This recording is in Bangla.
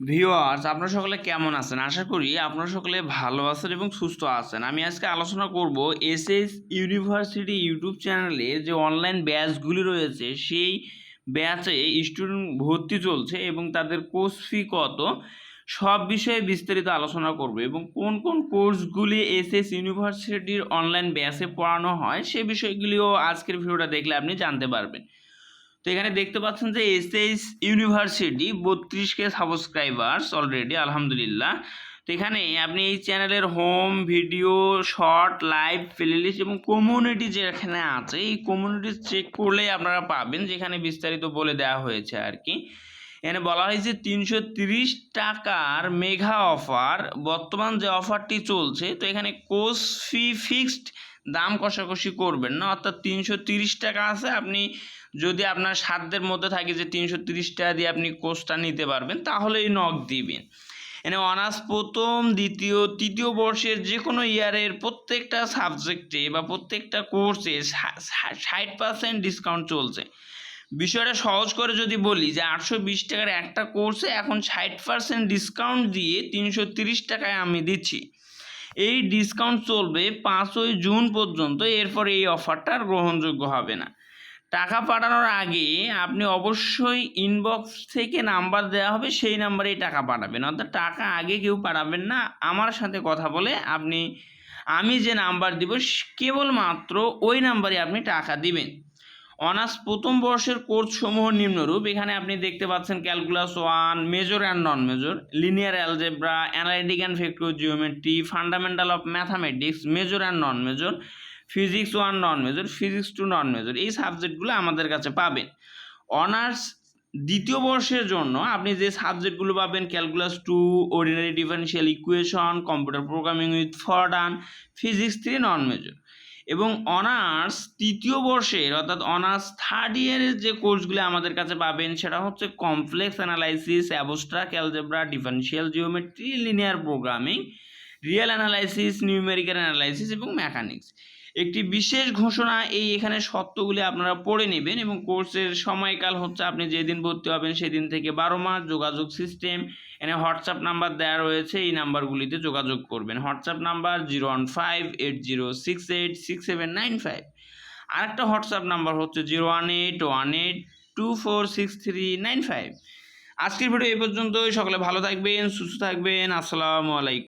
ভিউয়ার্স, আপনারা সকলে কেমন আছেন? আশা করি আপনারা সকলে ভালো আছেন এবং সুস্থ আছেন। আমি আজকে আলোচনা করব এসএস ইউনিভার্সিটি ইউটিউব চ্যানেলে যে অনলাইন ব্যাচগুলি রয়েছে, সেই ব্যাচে স্টুডেন্ট ভর্তি চলছে এবং তাদের কোর্স ফি কত, সব বিষয়ে বিস্তারিত আলোচনা করব এবং কোন কোন কোর্সগুলি এসএস ইউনিভার্সিটির অনলাইন ব্যাচে পড়ানো হয়, সে বিষয়গুলিও আজকের ভিডিওটা দেখলে আপনি জানতে পারবেন। তো এখানে দেখতে পাচ্ছেন যে এসএস ইউনিভার্সিটি বত্রিশ কে সাবস্ক্রাইবার্স অলরেডি আলহামদুলিল্লাহ। তো এখানে আপনি এই চ্যানেলের home video short live playlist এবং কমিউনিটি যেখানে আছে, এই কমিউনিটি চেক করলে আপনারা পাবেন, যেখানে বিস্তারিত বলে দেওয়া হয়েছে আর কি। এখানে বলা হয়েছে তিনশো তিরিশ টাকার মেঘা অফার বর্তমান যে অফারটি চলছে, তো এখানে কোর্স ফি ফিক্সড দাম কষাকষি করবেন না, অর্থাৎ তিনশো তিরিশ টাকা আছে, আপনি যদি আপনার সাধ্যের মধ্যে থাকে যে তিনশো তিরিশ টাকা দিয়ে আপনি কোর্সটা নিতে পারবেন, তাহলেই নক দিবেন। এনে অনার্স প্রথম, দ্বিতীয়, তৃতীয় বর্ষের যে কোনো ইয়ারের প্রত্যেকটা সাবজেক্টে বা প্রত্যেকটা কোর্সে ষাট পার্সেন্ট ডিসকাউন্ট চলছে। বিষয়টা সহজ করে যদি বলি যে আটশো বিশ টাকার একটা কোর্সে এখন ষাট পার্সেন্ট ডিসকাউন্ট দিয়ে তিনশো তিরিশ টাকায় আমি দিচ্ছি। এই ডিসকাউন্ট চলবে পাঁচই জুন পর্যন্ত, এরপর এই অফারটা গ্রহণযোগ্য হবে না। টাকা পাঠানোর আগে আপনি অবশ্যই ইনবক্স থেকে নাম্বার দেওয়া হবে, সেই নাম্বারেই টাকা পাঠাবেন। অর্থাৎ টাকা আগে কেউ পাঠাবেন না, আমার সাথে কথা বলে আপনি, আমি যে নাম্বার দিব কেবলমাত্র ওই নাম্বারে আপনি টাকা দিবেন। অনার্স প্রথম বর্ষের কোর্সসমূহ নিম্নরূপ। এখানে আপনি দেখতে পাচ্ছেন calculus one, major and non major, linear algebra analytic and vector geometry, fundamental of mathematics, major and non major, physics one, non major, physics two non major, এই সাবজেক্টগুলো আমাদের কাছে পাবেন। অনার্স দ্বিতীয় বর্ষের জন্য আপনি যে সাবজেক্টগুলো পাবেন, calculus two, ordinary differential equation, computer programming with Fortran, physics three, non major. এবং অনার্স তৃতীয় বর্ষের, অর্থাৎ অনার্স থার্ড ইয়ারের যে কোর্সগুলো আমাদের কাছে পাবেন, সেটা হচ্ছে complex analysis abstract algebra differential geometry linear programming real analysis numerical analysis এবং মেকানিক্স একটি বিশেষ ঘোষণা এই এখানে সত্যগুলি আপনারা পড়ে নেবেন এবং কোর্সের সময়কাল হচ্ছে আপনি যেদিন ভর্তি হবেন সেদিন থেকে বারো মাস যোগাযোগ সিস্টেম। এখানে হোয়াটসঅ্যাপ নাম্বার দেওয়া রয়েছে, এই নাম্বারগুলিতে যোগাযোগ করবেন। WhatsApp number zero one five eight zero six eight six seven nine five. আরেকটা হোয়াটসঅ্যাপ নাম্বার হচ্ছে zero one eight one eight two four six three nine five. আজকের ভিডিও এই পর্যন্তই। সকলে ভালো থাকবেন, সুস্থ থাকবেন। আসসালামু আলাইকুম।